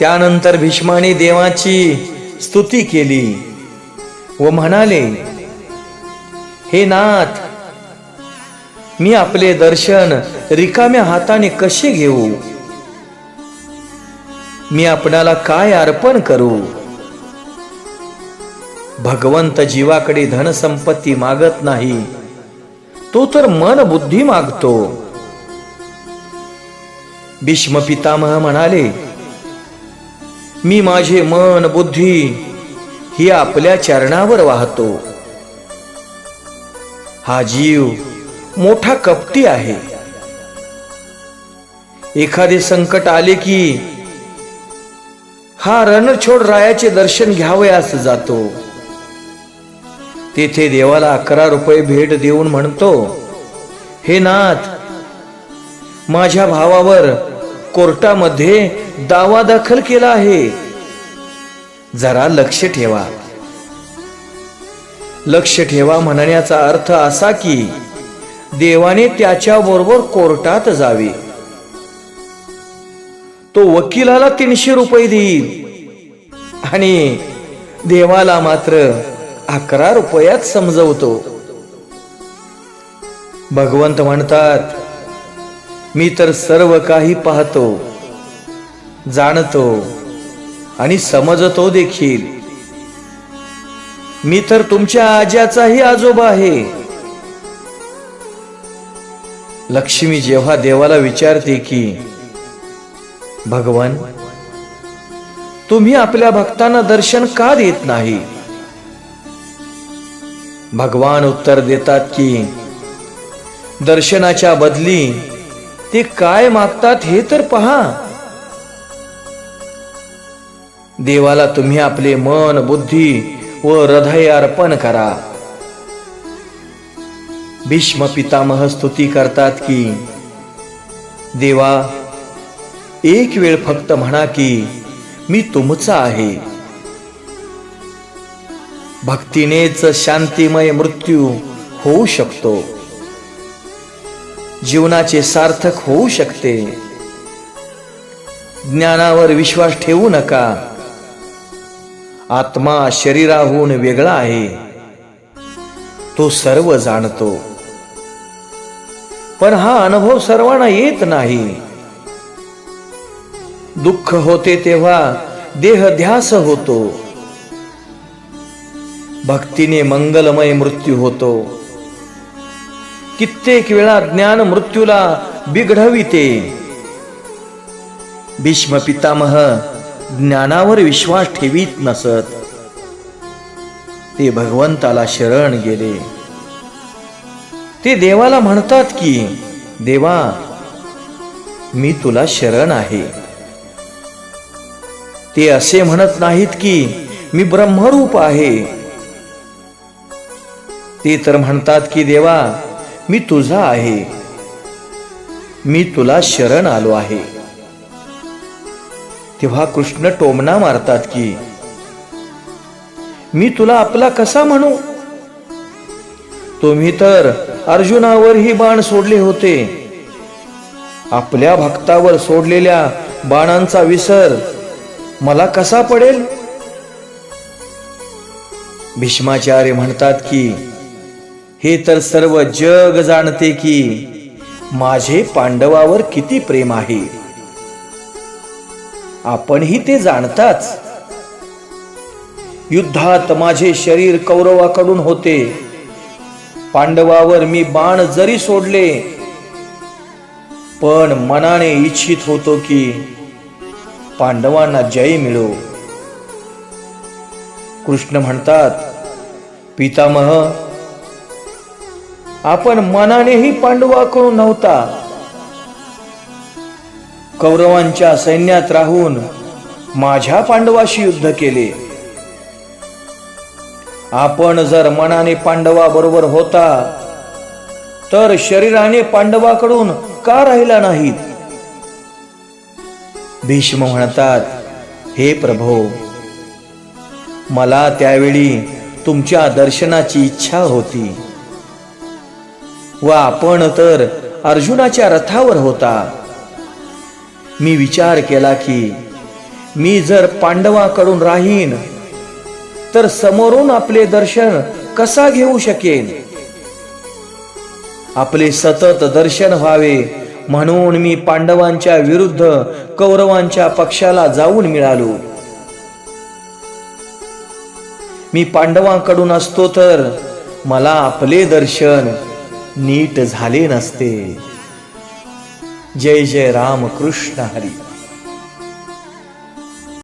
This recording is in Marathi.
त्यानंतर भीष्माने देवाची स्तुती केली व म्हणाले हे नाथ मी आपले दर्शन रिकाम्या हाताने कसे घेऊ? मी आपणाला काय अर्पण करू? भगवंत जीवाकडे धनसंपत्ती मागत नाही. तो तर मन बुद्धी मागतो. भीष्म पितामह म्हणाले मी माझे मन बुद्धी ही आपल्या चरणावर वाहतो. हा जीव मोठा कपटी आहे. एखादे संकट आले की हा रणछोड रायाचे दर्शन घ्यावयास जातो. तेथे देवाला अकरा रुपये भेट देऊन म्हणतो हे नाथ माझ्या भावावर कोर्टामध्ये दावा दाखल केला आहे. जरा लक्ष ठेवा. लक्ष ठेवा म्हणण्याचा अर्थ असा की देवाने त्याच्या बरोबर कोर्टात जावे. तो वकिलाला तीनशे रुपये देईल. आणि देवाला मात्र अकरा रुपयात समजवतो. भगवंत म्हणतात मी तर सर्व काही पाहतो जाणतो आणि समजतो देखील. मी तर तुमच्या आज्याचाही आजोबा आहे. लक्ष्मी जेव्हा देवाला विचारते की भगवान तुम्ही आपल्या भक्तांना दर्शन का देत नाही? भगवान उत्तर देतात की दर्शनाच्या बदली ते काय मागतात हे तर पहा. देवाला तुम्ही आपले मन बुद्धी व हृदय अर्पण करा. भीष्म पितामह स्तुती करतात की देवा एक वेळ फक्त म्हणा की मी तुमचा आहे. भक्तीनेच शांतिमय मृत्यू होऊ शकतो. जीवनाचे सार्थक होऊ शकते. ज्ञानावर विश्वास ठेवू नका. आत्मा शरीराहून वेगळा आहे. तो सर्व जाणतो. पण हा अनुभव सर्वांना येत नाही. दुःख होते तेव्हा देहध्यास होतो. भक्तीने मंगलमय मृत्यू होतो. कित्येक वेळा ज्ञान मृत्यूला बिघडविते भीष्म पितामह ज्ञानावर विश्वास ठेवीत नसत. ते भगवंताला शरण गेले. ते देवाला म्हणतात की देवा मी तुला शरण आहे. ते असे म्हणत नाहीत की मी ब्रह्मरूप आहे. ते तर म्हणतात की देवा मी तुझा आहे. मी तुला शरण आलो आहे. तेव्हा कृष्ण टोमना मारतात की मी तुला आपला कसा म्हणू? तुम्ही तर अर्जुनावर ही बाण सोडले होते. आपल्या भक्तावर सोडलेल्या बाणांचा विसर मला कसा पडेल? भीष्माचार्य म्हणतात की हे तर सर्व जग जाणते की माझे पांडवावर किती प्रेम आहे. आपणही ते जाणताच. युद्धात माझे शरीर कौरवाकडून होते. पांडवावर मी बाण जरी सोडले पण मनाने इच्छित होतो की पांडवांना जय मिळो. कृष्ण म्हणतात पितामह आपण मनानेही पांडवाकडून नव्हता. कौरवांच्या सैन्यात राहून माझ्या पांडवाशी युद्ध केले. आपण जर मनाने पांडवा बरोबर होता तर शरीराने पांडवाकडून का राहिला नाहीत? भीष्म म्हणतात हे प्रभो मला त्यावेळी तुमच्या दर्शनाची इच्छा होती. व आपण तर अर्जुनाच्या रथावर होता. मी विचार केला की मी जर पांडवाकडून राहीन तर समोरून आपले दर्शन कसा घेऊ शकेन? आपले सतत दर्शन व्हावे म्हणून मी पांडवांच्या विरुद्ध कौरवांच्या पक्षाला जाऊन मिळालो. मी पांडवांकडून असतो तर मला आपले दर्शन नीट झाले नसते. जय जय राम कृष्ण हरी.